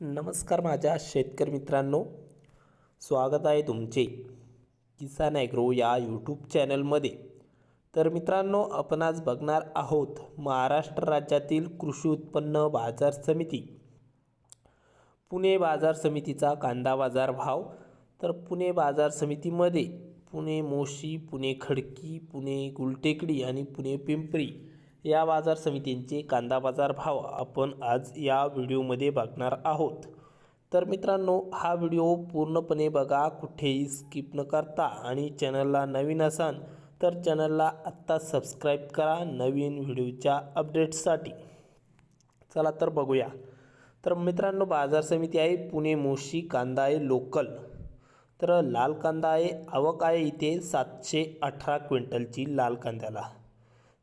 नमस्कार माझ्या शेतकरी मित्रांनो. स्वागत आहे तुमचे किसान ॲग्रो या यूट्यूब चॅनलमध्ये. तर मित्रांनो आपण आज बघणार आहोत महाराष्ट्र राज्यातील कृषी उत्पन्न बाजार समिती. पुणे बाजार समितीचा कांदा बाजार भाव. तर पुणे बाजार समितीमध्ये पुणे मोशी पुणे खडकी पुणे गुलटेकडी आणि पुणे पिंपरी या बाजार समितींचे कांदा बाजार भाव आपण आज या व्हिडिओमध्ये बघणार आहोत. तर मित्रांनो हा व्हिडिओ पूर्णपणे बघा कुठेही स्किप न करता. आणि चॅनलला नवीन असाल तर चॅनलला आत्ता सबस्क्राईब करा नवीन व्हिडिओच्या अपडेट्ससाठी. चला तर बघूया. तर मित्रांनो बाजार समिती आहे पुणे मोशी कांदा आहे लोकल. तर लाल कांदा आहे आवक आहे इथे सातशे अठरा क्विंटलची लाल कांद्याला.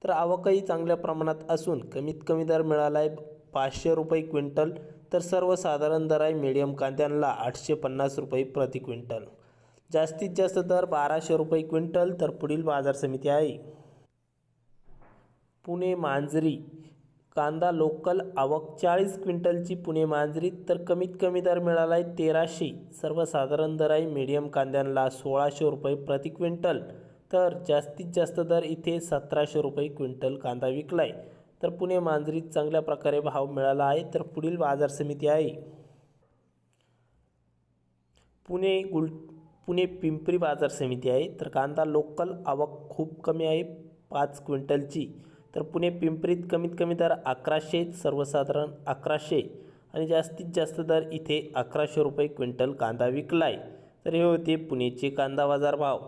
तर आवकही चांगल्या प्रमाणात असून कमीत कमी दर मिळाला आहे पाचशे रुपये क्विंटल तर सर्वसाधारण दर आहे मिडियम कांद्यांना आठशे पन्नास रुपये प्रति क्विंटल. जास्तीत जास्त दर बाराशे रुपये क्विंटल तर पुढील बाजार समिती आहे. पुणे मांजरी. कांदा लोकल आवक चाळीस क्विंटलची पुणे मांजरी तर कमीत कमी दर मिळाला आहे तेराशे. सर्वसाधारण दर आहे मीडियम कांद्यांना सोळाशे रुपये प्रति क्विंटल. तर जास्तीत जास्त दर इथे सतराशे रुपये क्विंटल कांदा विकला आहे तर पुणे मांजरीत चांगल्या प्रकारे भाव मिळाला आहे तर पुढील बाजार समिती आहे. पुणे गुल पुणे पिंपरी बाजार समिती आहे तर कांदा लोकल आवक खूप कमी आहे पाच क्विंटलची. तर पुणे पिंपरीत कमीत कमी दर अकराशे सर्वसाधारण अकराशे आणि जास्तीत जास्त दर इथे अकराशे रुपये क्विंटल कांदा विकला आहे तर हे होते पुणेचे कांदा बाजार भाव.